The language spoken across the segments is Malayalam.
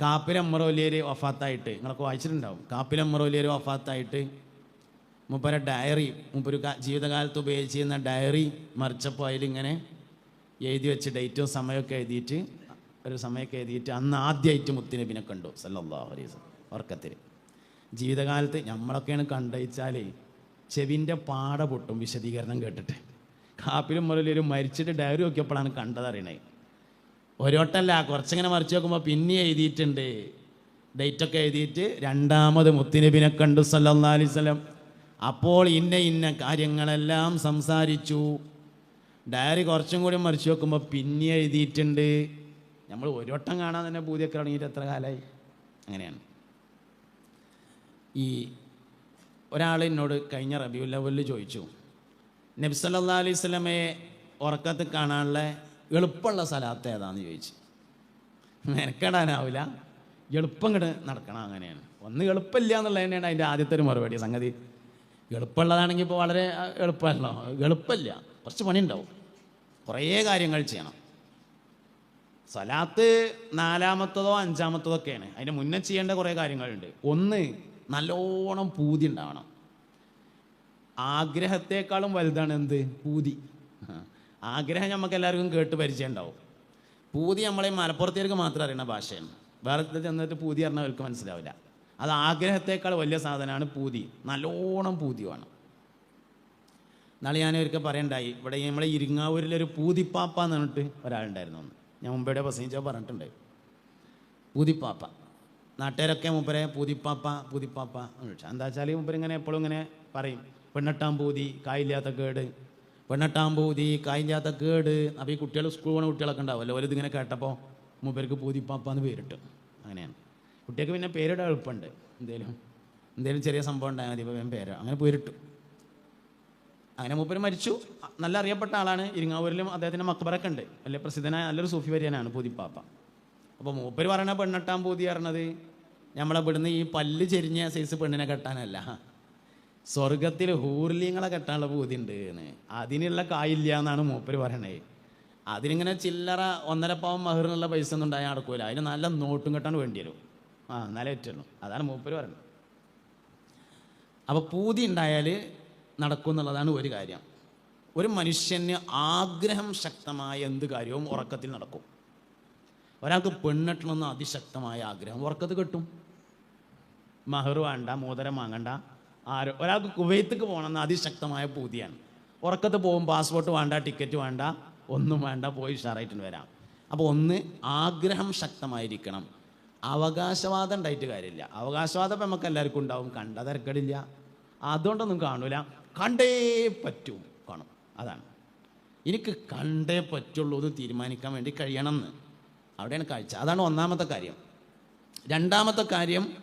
കാപ്പിലമ്മറോലിയർ വഫാത്തായിട്ട് നിങ്ങളൊക്കെ വായിച്ചിട്ടുണ്ടാവും. കാപ്പിലമ്മറോലിയർ വഫാത്തായിട്ട് മുപ്പര ഡയറി മുപ്പൊരു ജീവിതകാലത്ത് ഉപയോഗിച്ചിരുന്ന ഡയറി മറിച്ചപ്പോൾ അതിലിങ്ങനെ എഴുതി വെച്ച് ഡേറ്റും സമയമൊക്കെ എഴുതിയിട്ട് ഒരു സമയമൊക്കെ എഴുതിയിട്ട് അന്ന് ആദ്യമായിട്ട് മുത്തിനബിനെ കണ്ടു അലൈഹി വസല്ലം ഉറക്കത്തിൽ ജീവിതകാലത്ത് നമ്മളൊക്കെയാണ് കണ്ടയച്ചാൽ ചെവിന്റെ പാട പൊട്ടും വിശദീകരണം കേട്ടിട്ട്. കാപ്പിലും മുരളിയൊരു മരിച്ചിട്ട് ഡയറി നോക്കിയപ്പോഴാണ് കണ്ടതറിയണേ. ഒരോട്ടല്ല കുറച്ചിങ്ങനെ മറിച്ച് നോക്കുമ്പോൾ പിന്നെ എഴുതിയിട്ടുണ്ട്. ഡേറ്റൊക്കെ എഴുതിയിട്ട് രണ്ടാമത് മുത്തിനബിനെ കണ്ടു സല്ലാ അലൈഹി വസല്ലം. അപ്പോൾ ഇന്ന ഇന്ന കാര്യങ്ങളെല്ലാം സംസാരിച്ചു. ഡയറി കുറച്ചും കൂടി മറിച്ച് നോക്കുമ്പോൾ പിന്നെ എഴുതിയിട്ടുണ്ട്. നമ്മൾ ഒരു വട്ടം കാണാൻ തന്നെ പൂതിയൊക്കെ തുടങ്ങിയിട്ട് എത്ര കാലമായി അങ്ങനെയാണ്. ഈ ഒരാൾ എന്നോട് കഴിഞ്ഞ റബിയുൽ ലെവലിൽ ചോദിച്ചു നബ്സല്ലാ അലൈഹി സ്വലമയെ ഉറക്കത്ത് കാണാനുള്ള എളുപ്പമുള്ള സ്ഥലത്ത് ഏതാന്ന് ചോദിച്ചു. മെനക്കെടാനാവില്ല എളുപ്പം ഇങ്ങോട്ട് നടക്കണം അങ്ങനെയാണ്. ഒന്ന് എളുപ്പമില്ല എന്നുള്ളത് തന്നെയാണ് അതിന്റെ ആദ്യത്തെ ഒരു മറുപടി സംഗതി. എളുപ്പമുള്ളതാണെങ്കിൽ ഇപ്പോൾ വളരെ എളുപ്പമല്ലോ എളുപ്പമില്ല. കുറച്ച് പണിയുണ്ടാവും. കുറേ കാര്യങ്ങൾ ചെയ്യണം. സലാത്ത് നാലാമത്തതോ അഞ്ചാമത്തതോ ഒക്കെയാണ്. അതിന് മുന്നേ ചെയ്യേണ്ട കുറേ കാര്യങ്ങളുണ്ട്. ഒന്ന് നല്ലോണം പൂതി ഉണ്ടാവണം. ആഗ്രഹത്തെക്കാളും വലുതാണ് എന്ത്? പൂതി. ആഗ്രഹം നമുക്ക് എല്ലാവർക്കും കേട്ട് പരിചയം ഉണ്ടാവും. പൂതി നമ്മളെ മലപ്പുറത്തേക്ക് മാത്രം അറിയുന്ന ഭാഷയാണ്. വേറെ ചെന്നിട്ട് പൂതി പറഞ്ഞാൽ അവർക്ക് മനസ്സിലാവില്ല. അത് ആഗ്രഹത്തേക്കാൾ വലിയ സാധനമാണ് പൂതി. നല്ലോണം പൂതി വേണം. നാളെ ഞാൻ ഒരിക്കൽ പറയണ്ടായി ഇവിടെ നമ്മളെ ഇരിങ്ങാവൂരിലൊരു പൂതിപ്പാപ്പ എന്ന് പറഞ്ഞിട്ട് ഒരാളുണ്ടായിരുന്നു അന്ന്. ഞാൻ മുമ്പേടെ പ്രസംഗിച്ചാൽ പറഞ്ഞിട്ടുണ്ട്. പൂതിപ്പാപ്പ. നാട്ടുകാരൊക്കെ മൂപ്പരെ പൂതിപ്പാപ്പ പൂതിപ്പാപ്പ എന്ന് വിളിച്ചു. എന്താ വെച്ചാൽ മൂപ്പരിങ്ങനെ എപ്പോഴും ഇങ്ങനെ പറയും. പെണ്ണെട്ടാം പൂതി കായില്ലാത്ത കേട്. പെണ്ണെട്ടാം പൂതി കായിഞ്ചാത്ത കേട്. അപ്പോൾ ഈ കുട്ടികൾ സ്കൂൾ പോകുന്ന കുട്ടികളൊക്കെ ഉണ്ടാവുമല്ലോ. ഓരോ കേട്ടപ്പോൾ മൂപ്പർക്ക് പൂതിപ്പാപ്പാന്ന് പേരിട്ടു. അങ്ങനെയാണ്. കുട്ടികൾക്ക് പിന്നെ പേരിടാൻ എളുപ്പമുണ്ട്. എന്തേലും എന്തേലും ചെറിയ സംഭവം ഉണ്ടായാൽ മതി. ഇപ്പോൾ പേരോ. അങ്ങനെ പേരിട്ടു. അങ്ങനെ മൂപ്പര് മരിച്ചു. നല്ല അറിയപ്പെട്ട ആളാണ്. ഇരിങ്ങാവൂരിലും അദ്ദേഹത്തിന്റെ മക്ബറൊക്കെ ഉണ്ട്. വലിയ പ്രസിദ്ധനായ നല്ലൊരു സൂഫി വര്യനാണ് പൂതിപ്പാപ്പ അപ്പോൾ മൂപ്പര് പറയണ പെണ്ണെട്ടാൻ പൂതി പറഞ്ഞത് നമ്മളെ ഇവിടുന്ന് ഈ പല്ല് ചെരിഞ്ഞ സൈസ് പെണ്ണിനെ കെട്ടാനല്ല. സ്വർഗത്തിൽ ഹൂർലിങ്ങളെ കെട്ടാനുള്ള പൂതി ഉണ്ട് എന്ന്. അതിനുള്ള കായില്ല എന്നാണ് മൂപ്പര് പറയണേ അതിനിങ്ങനെ ചില്ലറ ഒന്നര പാവം മഹറിനുള്ള പൈസ ഒന്നും ഉണ്ടായാൽ നടക്കൂല. അതിന് നല്ല നോട്ടും കെട്ടാൻ വേണ്ടി വരും. ആ എന്നാലേ പറ്റുള്ളൂ അതാണ് മൂപ്പര് പറയുന്നത് അപ്പോൾ പൂതി ഉണ്ടായാൽ നടക്കും എന്നുള്ളതാണ് ഒരു കാര്യം. ഒരു മനുഷ്യന് ആഗ്രഹം ശക്തമായ എന്ത് കാര്യവും ഉറക്കത്തിൽ നടക്കും. ഒരാൾക്ക് പെണ്ണെട്ടണമെന്ന് അതിശക്തമായ ആഗ്രഹം ഉറക്കത്ത് കിട്ടും. മഹർ വേണ്ട മോതിരം വാങ്ങണ്ട ആരോ? ഒരാൾക്ക് കുവൈത്തേക്ക് പോകണമെന്ന് അതിശക്തമായ പൂതിയാണ്. ഉറക്കത്ത് പോകും പാസ്പോർട്ട് വേണ്ട ടിക്കറ്റ് വേണ്ട ഒന്നും വേണ്ട പോയി ഉഷാറായിട്ട് വരാം. അപ്പോൾ ഒന്ന് ആഗ്രഹം ശക്തമായിരിക്കണം. അവകാശവാദം ഉണ്ടായിട്ട് കാര്യമില്ല. അവകാശവാദം ഇപ്പം നമുക്ക് എല്ലാവർക്കും ഉണ്ടാവും. കണ്ട തിരക്കടില്ല. അതുകൊണ്ടൊന്നും കാണൂല. കണ്ടേ പറ്റൂ. കാണും. അതാണ്. എനിക്ക് കണ്ടേ പറ്റുള്ളൂ എന്ന് തീരുമാനിക്കാൻ വേണ്ടി കഴിയണം എന്ന് അവിടെയാണ് കാഴ്ച. അതാണ് ഒന്നാമത്തെ കാര്യം. രണ്ടാമത്തെ കാര്യം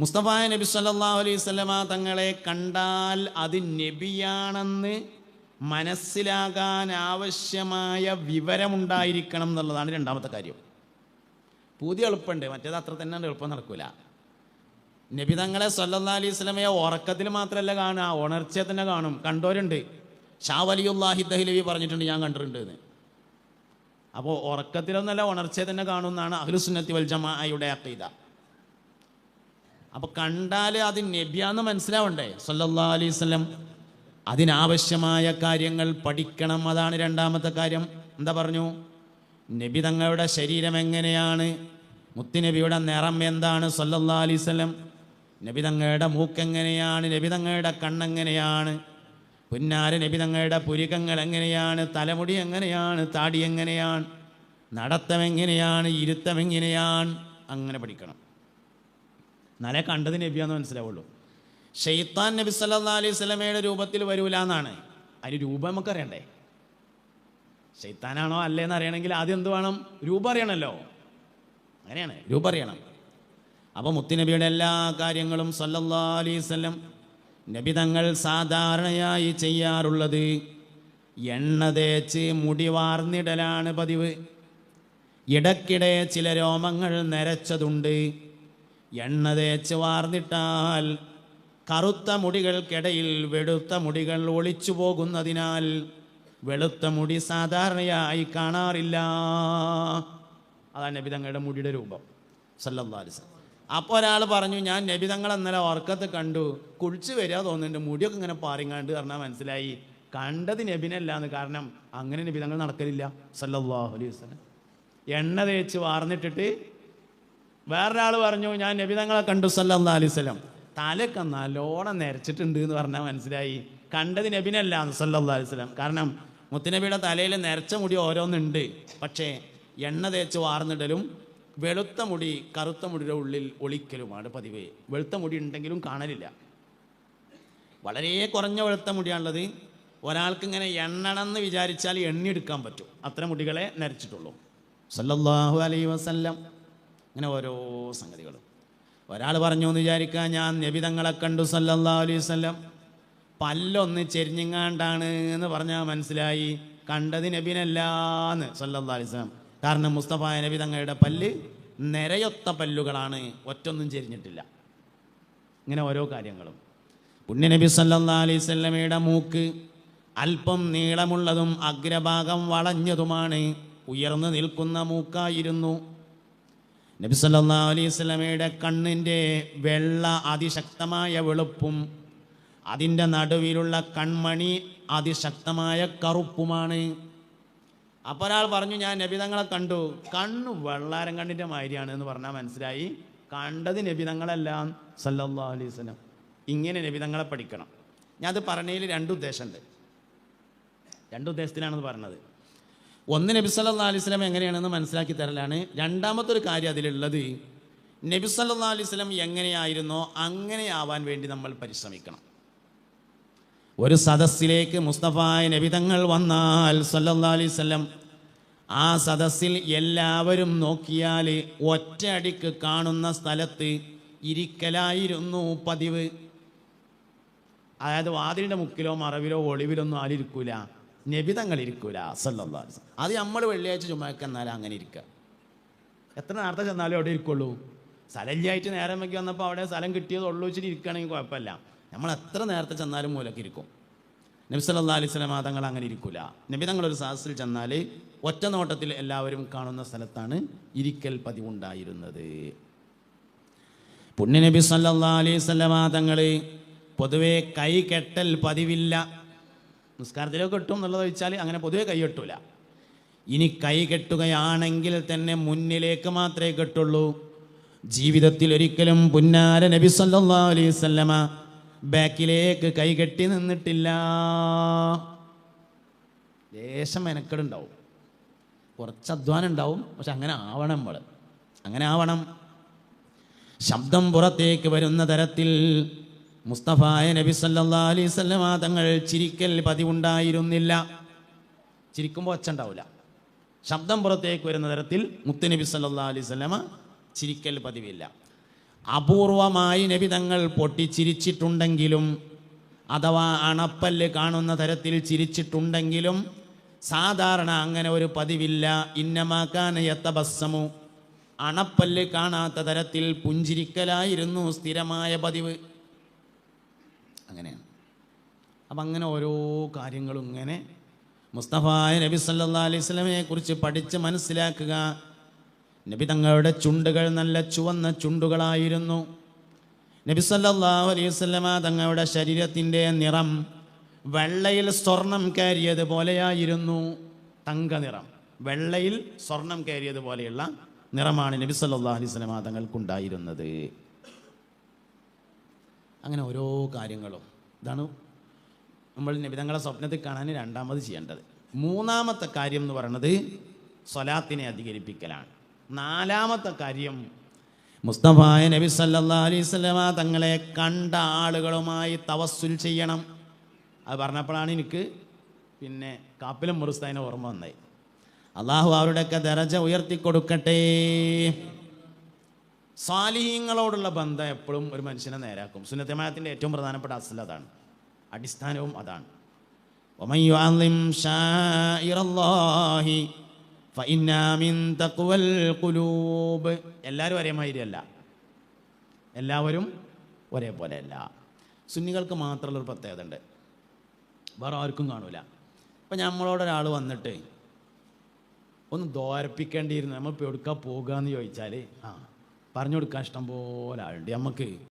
മുസ്തഫ നബി സല്ലാ അലൈഹി സ്വലമ തങ്ങളെ കണ്ടാൽ അത് നബിയാണെന്ന് മനസ്സിലാകാൻ ആവശ്യമായ വിവരമുണ്ടായിരിക്കണം എന്നുള്ളതാണ് രണ്ടാമത്തെ കാര്യം. പൂതി എളുപ്പമുണ്ട്. മറ്റേത് അത്ര തന്നെ എളുപ്പം നടക്കില്ല നബി തങ്ങളെ സല്ലാ അലൈഹി സ്വലമയെ ഉറക്കത്തിൽ മാത്രമല്ല കാണുക ഉണർച്ചയെ തന്നെ കാണും. കണ്ടോരുണ്ട് ഷാ വലിയുല്ലാഹി ദഹ്ലവി പറഞ്ഞിട്ടുണ്ട് ഞാൻ കണ്ടിട്ടുണ്ട് എന്ന്. അപ്പോൾ ഉറക്കത്തിലൊന്നല്ല ഉണർച്ചയെ തന്നെ കാണുമെന്നാണ് അഹ്ലുസുന്നത്തി വൽ ജമാഅയുടെ അക്കീദ അപ്പോൾ കണ്ടാൽ അത് നബിയാന്ന് മനസ്സിലാവണ്ടേ? സല്ലല്ലാ അലൈഹി അതിനാവശ്യമായ കാര്യങ്ങൾ പഠിക്കണം അതാണ് രണ്ടാമത്തെ കാര്യം. എന്താ പറഞ്ഞു? നബി തങ്ങളുടെ ശരീരം എങ്ങനെയാണ്? മുത്തുനബിയുടെ നിറം എന്താണ്? സല്ലല്ലാ അലൈഹി നബി തങ്ങളുടെ മൂക്കെങ്ങനെയാണ് നബി തങ്ങളുടെ കണ്ണെങ്ങനെയാണ് പുന്നാര നബി തങ്ങളുടെ പുരികങ്ങൾ എങ്ങനെയാണ്? തലമുടി എങ്ങനെയാണ്? താടി എങ്ങനെയാണ്? നടത്തം എങ്ങനെയാണ്? ഇരുത്തം എങ്ങനെയാണ്? അങ്ങനെ പഠിക്കണം. എന്നാലേ കണ്ടത് നബിയാന്ന് മനസ്സിലാവുള്ളൂ. ഷെയ്ത്താൻ നബി സല്ലാ അലൈഹി സ്വലമയുടെ രൂപത്തിൽ വരൂല എന്നാണ്. അതിന് രൂപം നമുക്കറിയണ്ടേ? ഷെയ്ത്താനാണോ അല്ലേന്ന് അറിയണമെങ്കിൽ ആദ്യം എന്ത് വേണം? രൂപം അറിയണമല്ലോ അങ്ങനെയാണ്. രൂപം അറിയണം. അപ്പോൾ മുത്തുനബിയുടെ എല്ലാ കാര്യങ്ങളും സല്ലല്ലാ അലൈഹി സ്വലം നബി തങ്ങൾ സാധാരണയായി ചെയ്യാറുള്ളത് എണ്ണ തേച്ച് മുടി വാർന്നിടലാണ് പതിവ്. ഇടയ്ക്കിടെ ചില രോമങ്ങൾ നരച്ചതുണ്ട്. എണ്ണ തേച്ച് വാർന്നിട്ടാൽ കറുത്ത മുടികൾക്കിടയിൽ വെളുത്ത മുടികൾ ഒളിച്ചു പോകുന്നതിനാൽ വെളുത്ത മുടി സാധാരണയായി കാണാറില്ല. അതാണ് നബിതങ്ങളുടെ മുടിയുടെ രൂപം. വസല്ലം. അപ്പോൾ ഒരാൾ പറഞ്ഞു ഞാൻ നബി തങ്ങൾ ഇന്നലെ ഉറക്കത്ത് കണ്ടു. കുളിച്ച് വരിക തോന്നുന്നുണ്ട് മുടിയൊക്കെ ഇങ്ങനെ പാറിങ്ങാണ്ട് പറഞ്ഞാൽ മനസ്സിലായി. കണ്ടത് നബിനല്ലാന്ന് കാരണം അങ്ങനെ നബിതങ്ങൾ നടക്കലില്ല. സല്ലല്ലാഹു അലൈഹി വസല്ലം. എണ്ണ തേച്ച് വാർന്നിട്ടിട്ട് വേറൊരാൾ പറഞ്ഞു ഞാൻ നബിതങ്ങളെ കണ്ടു സല്ലാ അലൈഹി വസല്ലം. തലയൊക്കെ നല്ലോണം നിരച്ചിട്ടുണ്ട് എന്ന് പറഞ്ഞാൽ മനസ്സിലായി. കണ്ടത് നബിനല്ല സല്ലാ അലൈഹി വസല്ലം. കാരണം മുത്തുനബിയുടെ തലയിൽ നിരച്ച മുടി ഓരോന്നുണ്ട്. പക്ഷേ എണ്ണ തേച്ച് വാർന്നിടലും വെളുത്ത മുടി കറുത്ത മുടിയുടെ ഉള്ളിൽ ഒളിക്കലുമാണ് പതിവ്. വെളുത്ത മുടി ഉണ്ടെങ്കിലും കാണലില്ല. വളരെ കുറഞ്ഞ വെളുത്ത മുടിയാണുള്ളത്. ഒരാൾക്ക് ഇങ്ങനെ എണ്ണണമെന്ന് വിചാരിച്ചാൽ എണ്ണിയെടുക്കാൻ പറ്റും. അത്ര മുടികളെ നരച്ചിട്ടുള്ളൂ. സല്ലല്ലാഹു അലൈഹി വസല്ലം. അങ്ങനെ ഓരോ സംഗതികളും. ഒരാൾ പറഞ്ഞു എന്ന് വിചാരിക്കുക ഞാൻ നബിതങ്ങളെ കണ്ടു സല്ലല്ലാഹു അലൈഹി വസല്ലം. പല്ലൊന്ന് ചെരിഞ്ഞിങ്ങാണ്ടാണ് എന്ന് പറഞ്ഞാൽ മനസ്സിലായി. കണ്ടത് നബിനല്ലാന്ന് സല്ലല്ലാഹു അലൈഹി വസല്ലം. കാരണം മുസ്തഫ നബി തങ്ങളുടെ പല്ല് നിരയൊത്ത പല്ലുകളാണ്. ഒറ്റൊന്നും ചെരിഞ്ഞിട്ടില്ല. ഇങ്ങനെ ഓരോ കാര്യങ്ങളും. പുണ്യനബി സല്ലല്ലാഹു അലൈഹി വസല്ലമയുടെ മൂക്ക് അല്പം നീളമുള്ളതും അഗ്രഭാഗം വളഞ്ഞതുമാണ്. ഉയർന്നു നിൽക്കുന്ന മൂക്കായിരുന്നു. നബി സല്ലല്ലാഹു അലൈഹി വസല്ലമയുടെ കണ്ണിന്റെ വെള്ള അതിശക്തമായ വെളുപ്പും അതിന്റെ നടുവിലുള്ള കൺമണി അതിശക്തമായ കറുപ്പുമാണ്. അപ്പോൾ ഒരാൾ പറഞ്ഞു ഞാൻ നബിതങ്ങളെ കണ്ടു. കണ്ണ് വെള്ളാരം കണ്ണിന്റെ മാതിരിയാണ് എന്ന് പറഞ്ഞാൽ മനസ്സിലായി. കണ്ടത് നബിതങ്ങളെല്ലാം സല്ലല്ലാഹു അലൈഹി വസല്ലം. ഇങ്ങനെ നബിതങ്ങളെ പഠിക്കണം. ഞാനത് പറഞ്ഞതിൽ രണ്ട് ഉദ്ദേശമുണ്ട്. രണ്ട് പറഞ്ഞത്. ഒന്ന് നബി സല്ലാ അലൈഹി സ്വലം എങ്ങനെയാണെന്ന് മനസ്സിലാക്കി തരലാണ്. രണ്ടാമത്തെ ഒരു കാര്യം അതിലുള്ളത് നബി സല്ലാ അലൈഹി സ്വലം എങ്ങനെയായിരുന്നോ അങ്ങനെയാവാൻ വേണ്ടി നമ്മൾ പരിശ്രമിക്കണം. ഒരു സദസ്സിലേക്ക് മുസ്തഫായ നബിതങ്ങൾ വന്നാൽ സല്ലാ അലൈഹി സ്വലം ആ സദസ്സിൽ എല്ലാവരും നോക്കിയാൽ ഒറ്റയടിക്ക് കാണുന്ന സ്ഥലത്ത് ഇരിക്കലായിരുന്നു പതിവ്. അതായത് വാതിലിന്റെ മുക്കിലോ മറവിലോ ഒളിവിലൊന്നും ആരിരിക്കൂല നബിതങ്ങൾ ഇരിക്കൂല സല്ലല്ലാഹു അലൈഹി വസല്ലം. അത് നമ്മൾ വെള്ളിയാഴ്ച ചുമക്ക് എന്നാലും അങ്ങനെ ഇരിക്കുക എത്ര നേരത്തെ ചെന്നാലും അവിടെ ഇരിക്കുള്ളൂ. സ്ഥലമില്ലായിട്ട് നേരം വയ്ക്കി വന്നപ്പോൾ അവിടെ സ്ഥലം കിട്ടിയത് ഉള്ളൂ വെച്ചിട്ട് ഇരിക്കുകയാണെങ്കിൽ കുഴപ്പമില്ല. നമ്മൾ എത്ര നേരത്തെ ചെന്നാലും മൂലക്ക് ഇരിക്കും. നബി സല്ലല്ലാഹു അലൈഹി വസല്ലം തങ്ങൾ അങ്ങനെ ഇരിക്കൂല. നബി തങ്ങൾ ഒരു സാഹസിൽ ചെന്നാൽ ഒറ്റ നോട്ടത്തിൽ എല്ലാവരും കാണുന്ന സ്ഥലത്താണ് ഇരിക്കൽ പതിവുണ്ടായിരുന്നത്. പുണ്യനബി സല്ലല്ലാഹു അലൈഹി വസല്ലം തങ്ങൾ പൊതുവേ കൈ കെട്ടൽ പതിവില്ല. നിസ്കാരത്തിലൊക്കെ കെട്ടും എന്നുള്ളത് വെച്ചാൽ അങ്ങനെ പൊതുവെ കൈ കെട്ടൂല. ഇനി കൈ കെട്ടുകയാണെങ്കിൽ തന്നെ മുന്നിലേക്ക് മാത്രമേ കെട്ടുള്ളൂ. ജീവിതത്തിൽ ഒരിക്കലും പുന്നാര നബി സല്ലാ അലൈഹി സ്വല്ലമ ബാക്കിലേക്ക് കൈ കെട്ടി നിന്നിട്ടില്ല. ലേശം മെനക്കെടുണ്ടാവും. കുറച്ച് അധ്വാനം ഉണ്ടാവും. പക്ഷെ അങ്ങനെ ആവണം നമ്മൾ അങ്ങനെ ആവണം. ശബ്ദം പുറത്തേക്ക് വരുന്ന തരത്തിൽ മുസ്തഫായ നബി സല്ലാ അലൈഹി വസല്ലമ തങ്ങൾ ചിരിക്കൽ പതിവുണ്ടായിരുന്നില്ല. ചിരിക്കുമ്പോൾ ഒച്ച ഉണ്ടാവില്ല ശബ്ദം പുറത്തേക്ക് വരുന്ന തരത്തിൽ മുത്തുനബി സല്ലാ അലൈഹി സ്വല്ലമ ചിരിക്കൽ പതിവില്ല. അപൂർവമായി നബി തങ്ങൾ പൊട്ടിച്ചിരിച്ചിട്ടുണ്ടെങ്കിലും അഥവാ അണപ്പല്ല് കാണുന്ന തരത്തിൽ ചിരിച്ചിട്ടുണ്ടെങ്കിലും സാധാരണ അങ്ങനെ ഒരു പതിവില്ല. ഇന്നമാക്കാൻ യത്തബസ്സമു. അണപ്പല്ല് കാണാത്ത തരത്തിൽ പുഞ്ചിരിക്കലായിരുന്നു സ്ഥിരമായ പതിവ്. അങ്ങനെയാണ്. അപ്പം അങ്ങനെ ഓരോ കാര്യങ്ങളും ഇങ്ങനെ മുസ്തഫായ നബി സല്ലാ അലൈഹി സ്വലമയെ കുറിച്ച് പഠിച്ച് മനസ്സിലാക്കുക. നബി തങ്ങളുടെ ചുണ്ടുകൾ നല്ല ചുവന്ന ചുണ്ടുകളായിരുന്നു. നബി സല്ലല്ലാഹു അലൈഹി സ്വലമ തങ്ങളുടെ ശരീരത്തിന്റെ നിറം വെള്ളയിൽ സ്വർണം കയറിയത് പോലെയായിരുന്നു. തങ്ക നിറം. വെള്ളയിൽ സ്വർണം കയറിയത് പോലെയുള്ള നിറമാണ് നബി സല്ലാ അലൈഹി സ്വലമ തങ്ങൾക്കുണ്ടായിരുന്നത്. അങ്ങനെ ഓരോ കാര്യങ്ങളും. ഇതാണ് നമ്മൾ നബിതങ്ങളെ സ്വപ്നത്തിൽ കാണാൻ രണ്ടാമത് ചെയ്യേണ്ടത്. മൂന്നാമത്തെ കാര്യം എന്ന് പറയുന്നത് സ്വലാത്തിനെ അധികരിപ്പിക്കലാണ്. നാലാമത്തെ കാര്യം മുസ്തഫായ നബി സല്ലാ അലൈഹി വസല്ലമ തങ്ങളെ കണ്ട ആളുകളുമായി തവസ്സുൽ ചെയ്യണം. അത് പറഞ്ഞപ്പോഴാണ് എനിക്ക് പിന്നെ കാപ്പിലും മുറുസ്താദിനെ ഓർമ്മ വന്നത്. അള്ളാഹു അവരുടെയൊക്കെ ദരജ ഉയർത്തിക്കൊടുക്കട്ടെ. സാലിഹീങ്ങളോടുള്ള ബന്ധം എപ്പോഴും ഒരു മനുഷ്യനെ നേരാക്കും. സുന്നത്തമായത്തിന്റെ ഏറ്റവും പ്രധാനപ്പെട്ട അസൽ അതാണ്. അടിസ്ഥാനവും അതാണ്. എല്ലാവരും ഒരേമാതിരിയല്ല എല്ലാവരും ഒരേപോലെ അല്ല സുന്നികൾക്ക് മാത്രമുള്ള ഒരു പ്രത്യേകത ഉണ്ട് വേറെ ആർക്കും കാണൂല. ഇപ്പം നമ്മളോടൊരാൾ വന്നിട്ട് ഒന്ന് ദോരപ്പിക്കേണ്ടിയിരുന്നു നമ്മൾ ഇപ്പോൾ എടുക്കാൻ പോകുക എന്ന് ചോദിച്ചാൽ ആ. പറഞ്ഞു കൊടുക്കാൻ ഇഷ്ടം പോലെ ആളുണ്ട്. നമുക്ക്